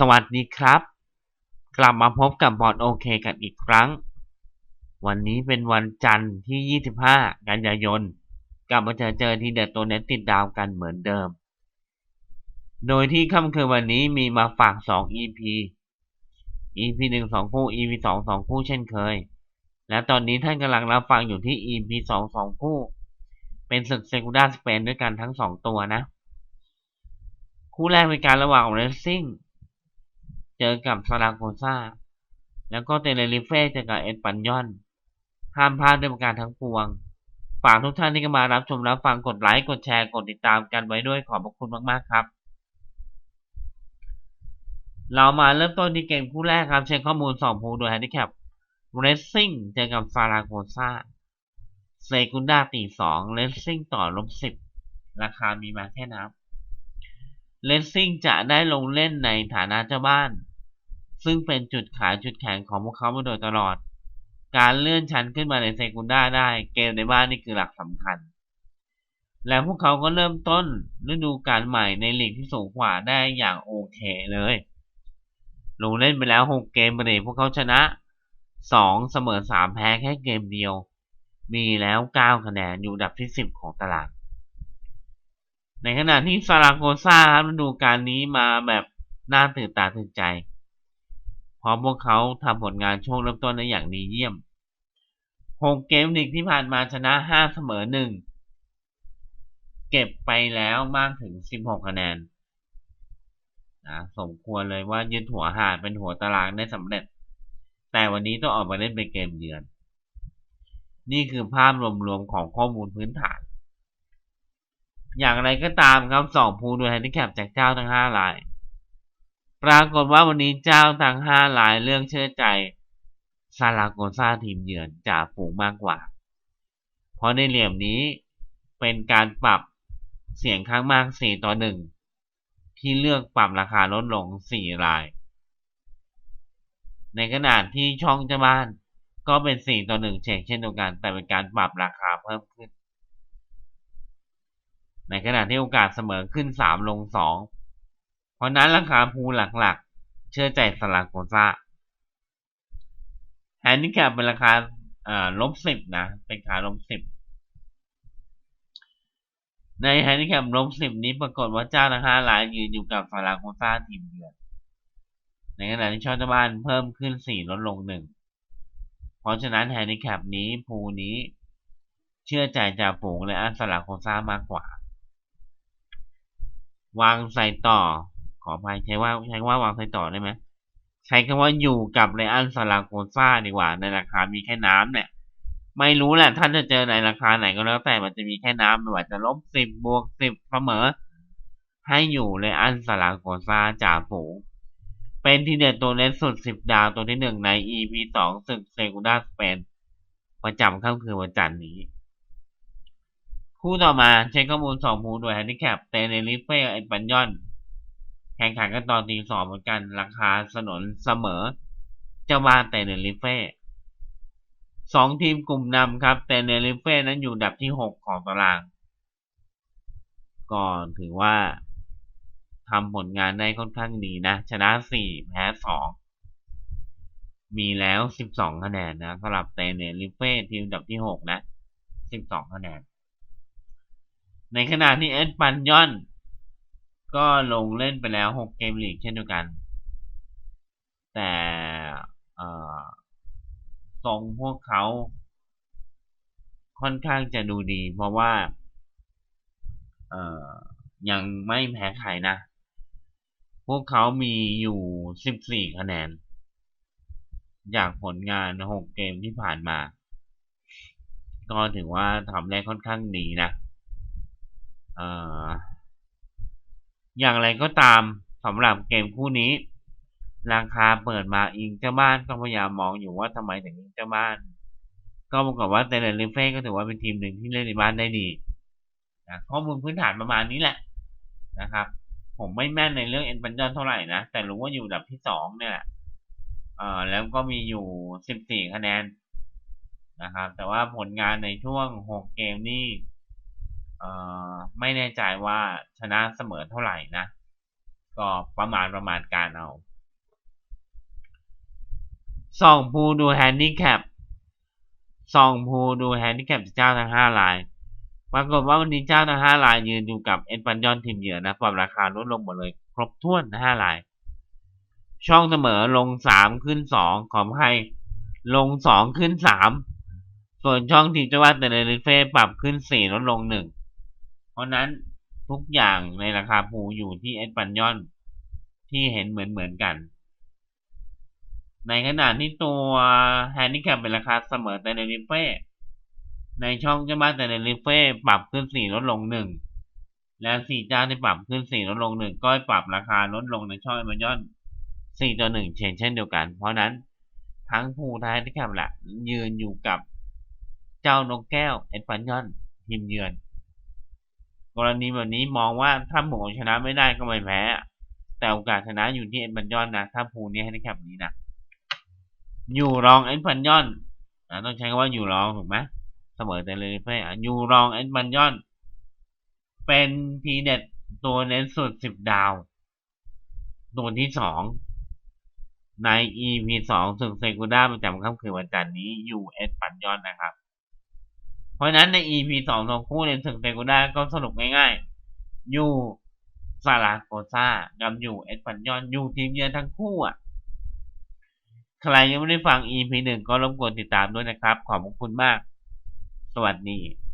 สวัสดีครับ กลับมาพบกับบอร์ดโอเคกันอีกครั้ง วันนี้เป็นวันจันทร์ที่ 25 กันยายน กลับมาเจอเจอที่เด็ดตัวเน็ตติดดาวกันเหมือนเดิม โดยที่ค่ำคืนวันนี้มีมาฝาก 2 EP EP 1 2 คู่ EP 2 2 คู่เช่นเคย และตอนนี้ท่านกำลังรับฟังอยู่ที่ EP 2 2 คู่ เป็นศึกเซกูด้าสเปนด้วยกันทั้ง 2 ตัวนะ คู่แรกเป็นการระหว่างเรซซิ่ง เจอกับซาราโกซาแล้วก็เตเนริเฟ่เจอกับเอ็ดปันยอนห้ามพลาดด้วยประการทั้งปวง ฝากทุกท่านที่เข้ามารับชมรับฟังกดไลค์กดแชร์กดติดตามกันไว้ด้วยขอบพระคุณมากๆครับ เรามาเริ่มต้นที่เกมคู่แรกครับ เช็คข้อมูล2ภูโดยแฮนดิแคปเรซซิ่งเจอกับซาราโกซาเซกุนดาตี2เรซซิ่งต่อลบ10ราคามีมาแค่นับ เลสซิ่งจะได้ลงเล่นในฐานะเจ้าบ้าน ซึ่งเป็นจุดขายจุดแข็งของพวกเขามาโดยตลอด การเลื่อนชั้นขึ้นมาในเซกุนด้าได้ เกมในบ้านนี่คือหลักสำคัญ และพวกเขาก็เริ่มต้นฤดูกาลใหม่ในลีกที่สูงกว่าได้อย่างโอเคเลย ลงเล่นไปแล้ว 6 เกมเรพวกเขาชนะ 2 เสมอ 3 แพ้แค่เกมเดียว มีแล้ว 9 คะแนนอยู่ดับที่ 10 ของตาราง ในขณะที่ซาราโกซาครับฤดูกาลนี้มาแบบน่าตื่นตาตื่นใจ เพราะพวกเขาทำผลงานช่วงเริ่มต้นได้อย่างดีเยี่ยม 6 เกมลีกที่ผ่านมาชนะ 5 เสมอ 1 เก็บไปแล้วมากถึง 16 คะแนนนะสมควรเลยว่ายึดหัวหาดเป็นหัวตารางได้สำเร็จ แต่วันนี้ต้องออกมาเล่นเป็นเกมเยือน นี่คือภาพรวมๆของข้อมูลพื้นฐาน อย่างไรก็ตามครับสองภูโดยแฮนดิแคปจากเจ้าทั้งห้าราย ปรากฏว่าวันนี้เจ้าทั้งห้ารายเรื่องเชื่อใจซาลาโกซาทีมเยือนจ่าฝูงมากกว่า เพราะในเหลี่ยมนี้เป็นการปรับเสียงข้างมาก 4 ต่อ 1 ที่เลือกปรับราคาลดลง 4 ราย ในขณะที่ช่องเจ้าบ้านก็เป็น 4 ต่อ 1 เช่นเช่นเดียวกัน แต่เป็นการปรับราคาเพิ่มขึ้น ในขณะที่โอกาสเสมอขึ้น 3 ลง 2 เพราะนั้นราคาพูหลักๆ เชื่อใจสลาโกซาแฮนดิแคปเป็นราคาลบสิบนะ เป็นขาลบสิบในแฮนดิแคปลบสิบนี้ปรากฏว่าเจ้าทั้งห้ารายยืนอยู่กับสลาโกซาทีมเยือนในขณะที่ชอตบ้านเพิ่มขึ้นสี่ลดลงหนึ่งเพราะฉะนั้นแฮนดิแคปนี้ภูนี้เชื่อใจจ่าฝูงและอันสลาโกซามากกว่า วางใส่ต่อ ขออภัยใช้ว่าใช้ว่าวางใส่ต่อได้ไหมใช้คำว่าอยู่กับไรอันซาลาโกซ่าดีกว่า ในราคามีแค่น้ำเนี่ยไม่รู้แหละท่านจะเจอในราคาไหนก็แล้วแต่มันจะมีแค่น้ำไม่ว่าจะลบสิบบวกสิบเสมอ ให้อยู่ในอันซาลาโกซ่าจ่าฝูงเป็นที่เด็ดตัวเล็กสุดสิบดาวตัวที่หนึ่งใน EP สองศึกเซกูด้าสเปนประจำค่ำคืนวันจันทร์นี้ คู่ต่อมาเช็คข้อมูลสองภูโดยแฮนดิแคปเตเนริเฟ่เอ็นปันยอนแข่งขันกันตอนตีสองเหมือนกัน ราคาสนนเสมอเจ้าบ้านเตเนริเฟ่สองทีมกลุ่มนำครับเตเนริเฟ่นั้นอยู่ดับที่หกของตารางก็ถือว่าทำผลงานได้ค่อนข้างดีนะ ชนะสี่แพ้สองมีแล้วสิบสองคะแนนนะสำหรับเตเนริเฟ่ทีมดับที่หกนะสิบสองคะแนน ในขณะที่เอ็ดปันยอน ก็ลงเล่นไปแล้ว 6 เกมลีกเช่นเดียวกัน แต่ทรงพวกเขาค่อนข้างจะดูดี เพราะว่ายังไม่แพ้ใครนะ พวกเขามีอยู่ 14 คะแนน จากผลงาน 6 เกมที่ผ่านมา ก็ถือว่าทำได้ค่อนข้างดีนะ อย่างไรก็ตามสำหรับเกมคู่นี้ ราคาเปิดมาอิงเจ้าบ้านก็พยายามมองอยู่ว่าทำไมถึงอิงเจ้าบ้าน ก็ปรากฏว่าเตเลลิเฟ่ก็ถือว่าเป็นทีมหนึ่งที่เล่นในบ้านได้ดีนะข้อมูลพื้นฐานประมาณนี้แหละนะครับ ผมไม่แม่นในเรื่องเอ็นปันยอนเท่าไหร่นะ แต่รู้ว่าอยู่ดับที่สองเนี่ยเอ่อแล้วก็มีอยู่สิบสี่คะแนนนะครับ แต่ว่าผลงานในช่วงหกเกมนี่ ไม่แน่ใจว่าชนะเสมอเท่าไหร่นะ ก็ประมาณประมาณการเอาสองภูดูแฮนดิแคปสองภูดูแฮนดิแคปเจ้าทั้งห้ารายปรากฏว่าวันนี้เจ้าทั้งห้ารายยืนอยู่กับเอ็นปันยอนทีมเหยื่อนะปรับราคาลดลงหมดเลย ครบถ้วนห้าราย ช่องเสมอลงสามขึ้นสองขอให้ลงสองขึ้นสามส่วนช่องทีมจังหวัดเตเนริเฟ่ปรับขึ้นสี่ลดลงหนึ่ง เพราะนั้นทุกอย่างในราคาภูอยู่ที่เอ็นปันยอนที่เห็นเหมือนเหมือนกัน ในขณะที่ตัวแฮนดิแคปเป็นราคาเสมอเตเนริเฟ่ในช่องเจ้าบ้านเตเนริเฟ่ปรับขึ้นสี่ลดลงหนึ่งและสี่เจ้าที่ปรับขึ้นสี่ลดลงหนึ่งก็ปรับราคาลดลงในช่องเอ็นปันยอนสี่ต่อหนึ่งเช่นเช่นเดียวกัน เพราะนั้นทั้งภูทายที่แคบแหละยืนอยู่กับเจ้านกแก้วเอ็ดปันยอนทีมเยือน กรณีแบบนี้มองว่าถ้าหมูชนะไม่ได้ก็ไม่แพ้ แต่โอกาสชนะอยู่ที่เอ็ดปันยอนนะ ถ้าภูนี้ให้ได้แคบนี้นะ อยู่รองเอ็ดปันยอนนะต้องใช้คำว่าอยู่รองถูกไหมเสมอแต่เลยเพื่ออยู่รองเอ็ดปันยอน เป็นทีเด็ดตัวเน้นสุดสิบดาวตัวที่สองใน EP สองสึกเซกูด้าประจำค่ำคืนวันจันทร์นี้ US ปันยอนนะครับ เพราะฉะนั้นใน EP สองสองคู่ในสึกเตกูด้าก็สรุปง่ายๆ อยู่ซาลาโกซากับอยู่เอสปันยอนอยู่ทีมเยือนทั้งคู่อะ ใครยังไม่ได้ฟัง EP หนึ่งก็รบกวนติดตามด้วยนะครับ ขอบคุณมาก สวัสดี